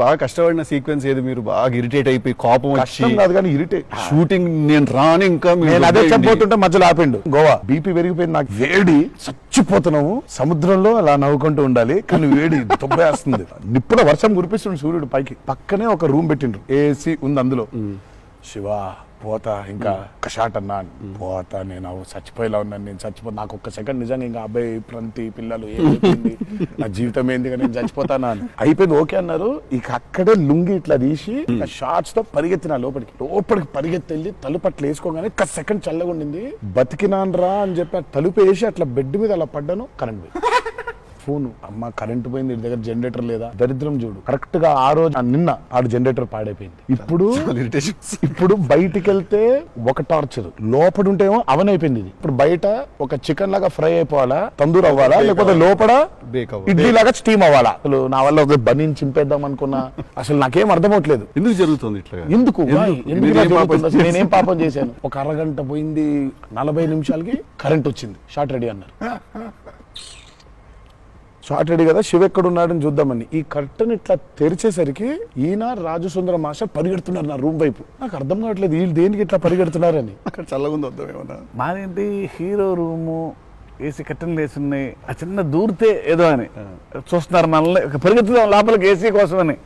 బాగా కష్టపడిన సీక్వెన్స్ ఏది? మీరు బాగా ఇరిటేట్ అయిపోయి కోపం వచ్చి కాదు కానీ ఇరిటేట్. షూటింగ్ నేను రాను ఇంకా నేను అదే. చెప్పబోతుంటే మధ్యలో ఆపిండు. గోవా. బీపీ పెరిగిపోయింది నాకు. వేడి చచ్చిపోతున్నాము సముద్రంలో అలా నవ్వుకుంటూ ఉండాలి. కానీ వేడి దుబ్బేస్తుంది. నిప్పుల వర్షం కురిపిస్తుంది సూర్యుడు పైకి. పక్కనే ఒక రూమ్ పెట్టిండ్రు. ఏసీ ఉంది అందులో. శివ పోతా ఇంకా ఒక షాట్ అన్నా పోతా నేను చచ్చిపోయేలా ఉన్నాను నేను చచ్చిపో నాకు ఒక్క సెకండ్ నిజంగా ఇంకా అబ్బాయి ప్రంతి పిల్లలు ఏమైపోయింది నా జీవితం ఏంది నేను చచ్చిపోతానా అని. అయిపోయింది ఓకే అన్నారు. ఇక అక్కడే లుంగి ఇట్లా తీసి షార్ట్స్తో పరిగెత్తిన లోపలికి. లోపలికి పరిగెత్తి వెళ్ళి తలుపు అట్లా వేసుకోగానే ఒక్క సెకండ్ చల్లగా ఉండింది బతికినాన్రా అని చెప్పి తలుపు వేసి అట్లా బెడ్ మీద అలా పడ్డాను కరెంట్ పోయింది. ఫోన్ అమ్మ కరెంట్ పోయింది ఇంటి దగ్గర జనరేటర్ లేదా? దరిద్రం చూడు. కరెక్ట్గా ఆ రోజు నిన్న ఆడు జనరేటర్ పాడైపోయింది. ఇప్పుడు. ఇప్పుడు బయటికి వెళ్తే ఒక టార్చర్ లోపల ఉంటేమో అవన్ అయిపోయింది ఇది. ఇప్పుడు బయట ఒక చికెన్ లాగా ఫ్రై అయిపోవాలా? తందూరు అవ్వాలా? లేకపోతే లోపల. ఇడ్లీ లాగా స్టీమ్ అవ్వాలా? అసలు నా వల్ల ఒక బనీని చింపేద్దాం అనుకున్నా. అసలు నాకేం అర్థం అవట్లేదు ఎందుకు జరుగుతుంది ఇట్లా? ఎందుకు? నేనేం పాపం చేశాను? ఒక అరగంట పోయింది నలభై నిమిషాలకి కరెంట్ వచ్చింది. షార్ట్ రెడీ అన్నారు. షార్ట్ రెడీ కదా శివ ఎక్కడ ఉన్నాడని చూద్దామని. ఈ కర్టన్ ఇట్లా తెరిచేసరికి ఈయన రాజు సుందర పరిగెడుతున్నారు నా రూమ్ వైపు. నాకు అర్థం కావట్లేదు వీళ్ళు దేనికి ఇట్లా పరిగెడుతున్నారని. అక్కడ చల్లగా ఉంది వద్దాం ఏమన్నా? మాదేంటి హీరో రూము ఏసీ కట్టెలు వేసి ఉన్నాయి ఆ చిన్న దూరితే ఏదో అని. చూస్తున్నారు మనల్ని పరిగెత్తుదాం లోపలికి ఏసీ కోసం అని